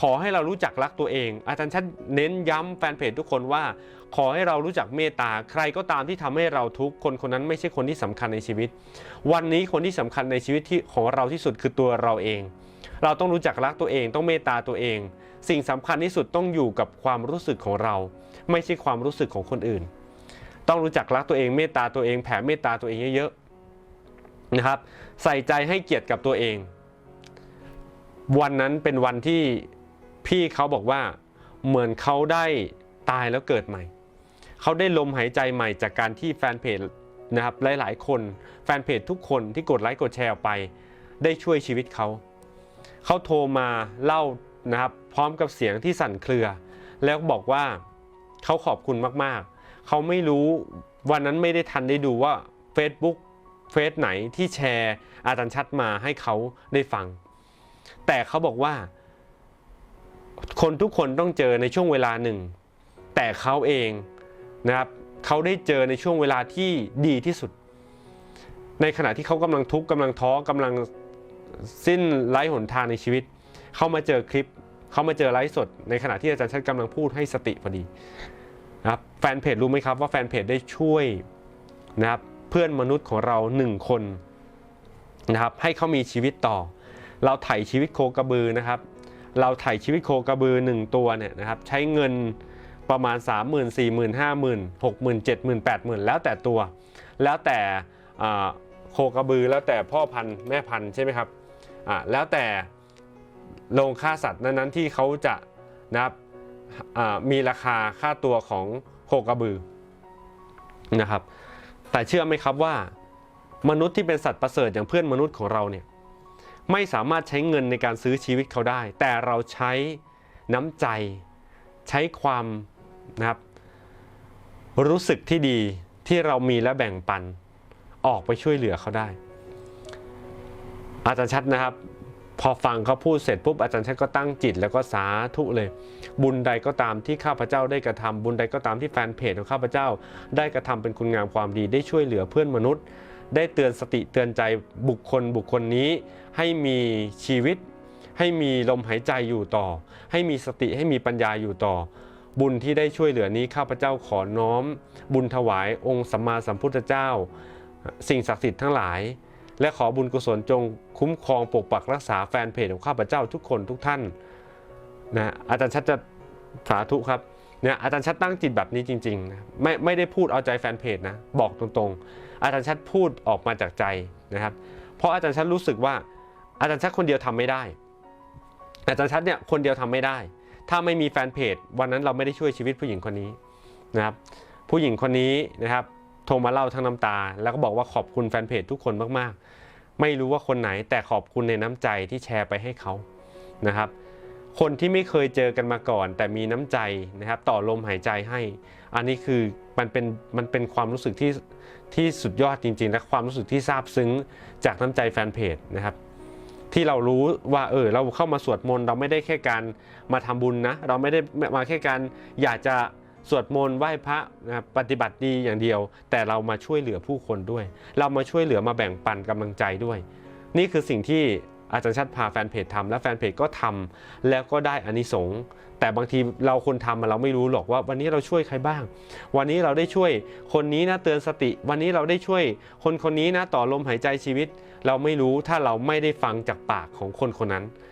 ขอให้เรารู้จักรักตัวเอง อาจารย์ชัดเน้นย้ำแฟนเพจทุกคนว่า ขอให้เรารู้จักเมตตาใครก็ตามที่ทำให้เราทุกคนคนนั้นไม่ใช่คนที่สำคัญในชีวิต วันนี้คนที่สำคัญในชีวิตที่ของเราที่สุดคือตัวเราเอง เราต้องรู้จักรักตัวเอง ต้องเมตตาตัวเอง สิ่งสำคัญที่สุดต้องอยู่กับความรู้สึกของเรา ไม่ใช่ความรู้สึกของคนอื่น ต้องรู้จักรักตัวเองเมตตาตัวเองแผ่เมตตาตัวเองเยอะๆนะครับ ใส่ใจให้เกียรติกับตัวเอง วันนั้นเป็นวันที่ พี่เขาบอกว่าเหมือนเขาได้ตายแล้วเกิดใหม่ เขาได้ลมหายใจใหม่จากการที่แฟนเพจนะครับหลาย ๆ คน แฟนเพจทุกคนที่กดไลค์กดแชร์ไป ได้ช่วยชีวิตเขา เขาโทรมาเล่านะครับพร้อมกับเสียงที่สั่นเครือ แล้วบอกว่าเขาขอบคุณมากๆ เขาไม่รู้วันนั้นไม่ได้ทันได้ดูว่า Facebook เฟซไหนที่แชร์อาจารย์ชัดมาให้เขาได้ฟัง แต่เขาบอกว่า คนทุกคนต้องเจอในช่วงเวลาหนึ่ง แต่เขาเองนะครับเขาได้เจอในช่วงเวลาที่ดีที่สุด ในขณะที่เขากำลังทุกข์กำลังท้อกำลังสิ้นไร้หนทางในชีวิต เขามาเจอคลิป เขามาเจอไลฟ์สด ในขณะที่อาจารย์ชัดกำลังพูดให้สติพอดีนะครับแฟนเพจรู้ไหมครับว่าแฟนเพจได้ช่วยนะครับเพื่อนมนุษย์ของเราหนึ่งคนนะครับให้เขามีชีวิตต่อ เราไถ่ชีวิตโคกระบือนะครับ เราถ่ายชีวิตโคกระบือ 1 ตัวเนี่ยนะครับใช้เงินประมาณ 3 0 0 0 0 4 0 0 0 0 5 0 0 0 0 6 0 0 0 0 7 0 0 0 0 8 0 0 0 0แล้วแต่ตัว แล้วแต่โคกระบือแล้วแต่พ่อพันธุ์แม่พันธุ์ใช่ไหมครับอ่าแล้วแต่โรงฆ่าสัตว์นั้นๆที่เขาจะนะครับมีราคาค่าตัวของโคกระบือนะครับแต่เชื่อไหมครับว่ามนุษย์ที่เป็นสัตว์ประเสริฐอย่างเพื่อนมนุษย์ของเราเนี่ย ไม่สามารถใช้เงินในการซื้อชีวิตเขาได้ แต่เราใช้น้ำใจใช้ความนะครับรู้สึกที่ดีที่เรามีและแบ่งปันออกไปช่วยเหลือเขาได้ อาจารย์ชัดนะครับ พอฟังเขาพูดเสร็จปุ๊บอาจารย์ชัดก็ตั้งจิตแล้วก็สาธุเลย บุญใดก็ตามที่ข้าพเจ้าได้กระทำบุญใดก็ตามที่แฟนเพจของข้าพเจ้า ได้กระทำเป็นคุณงามความดีได้ช่วยเหลือเพื่อนมนุษย์ ได้เตือนสติเตือนใจบุคคลบุคคลนี้ ให้มีชีวิต ให้มีลมหายใจอยู่ต่อ ให้มีสติให้มีปัญญาอยู่ต่อ บุญที่ได้ช่วยเหลือนี้ข้าพเจ้าขอน้อม บุญถวายองค์สัมมาสัมพุทธเจ้า สิ่งศักดิ์สิทธิ์ทั้งหลาย และขอบุญกุศลจงคุ้มครองปกปักรักษาแฟนเพจของข้าพเจ้าทุกคนทุกท่านนะอาจารย์ชัดจะสาธุครับ เนี่ยอาจารย์ชัดตั้งจิตแบบนี้จริงๆนะไม่ไม่ได้พูดเอาใจแฟนเพจนะบอกตรงๆ อาจารย์ชัดพูดออกมาจากใจนะครับ เพราะอาจารย์ชัดรู้สึกว่าอาจารย์ชัดคนเดียวทำไม่ได้ อาจารย์ชัดเนี่ยคนเดียวทำไม่ได้ ถ้าไม่มีแฟนเพจ วันนั้นเราไม่ได้ช่วยชีวิตผู้หญิงคนนี้นะครับผู้หญิงคนนี้นะครับโทรมาเล่าทั้งน้ำตา แล้วก็บอกว่าขอบคุณแฟนเพจทุกคนมากๆ ไม่รู้ว่าคนไหนแต่ขอบคุณในน้ำใจที่แชร์ไปให้เขานะครับ คนที่ไม่เคยเจอกันมาก่อน แต่มีน้ำใจนะครับ ต่อลมหายใจให้ อันนี้คือมันเป็นมันเป็นความรู้สึกที่ที่สุดยอดจริง ๆ และความรู้สึกที่ซาบซึ้งจากน้ำใจแฟนเพจนะครับ ที่เรารู้ว่าเออเราเข้ามาสวดมนต์เราไม่ได้แค่การมาทำบุญนะ เราไม่ได้มาแค่การอยากจะสวดมนต์ไหว้พระนะปฏิบัติดีอย่างเดียว แต่เรามาช่วยเหลือผู้คนด้วย เรามาช่วยเหลือมาแบ่งปันกำลังใจด้วย นี่คือสิ่งที่ อาจารย์ชัดพาแฟนเพจทำและแฟนเพจก็ทำแล้วก็ได้อานิสงส์แต่บางทีเราคนทำเราไม่รู้หรอกว่า วันนี้เราช่วยใครบ้าง วันนี้เราได้ช่วยคนนี้นะเตือนสติ วันนี้เราได้ช่วย คนคนนี้นะต่อลมหายใจชีวิต เราไม่รู้ถ้าเราไม่ได้ฟังจากปากของคนคนนั้น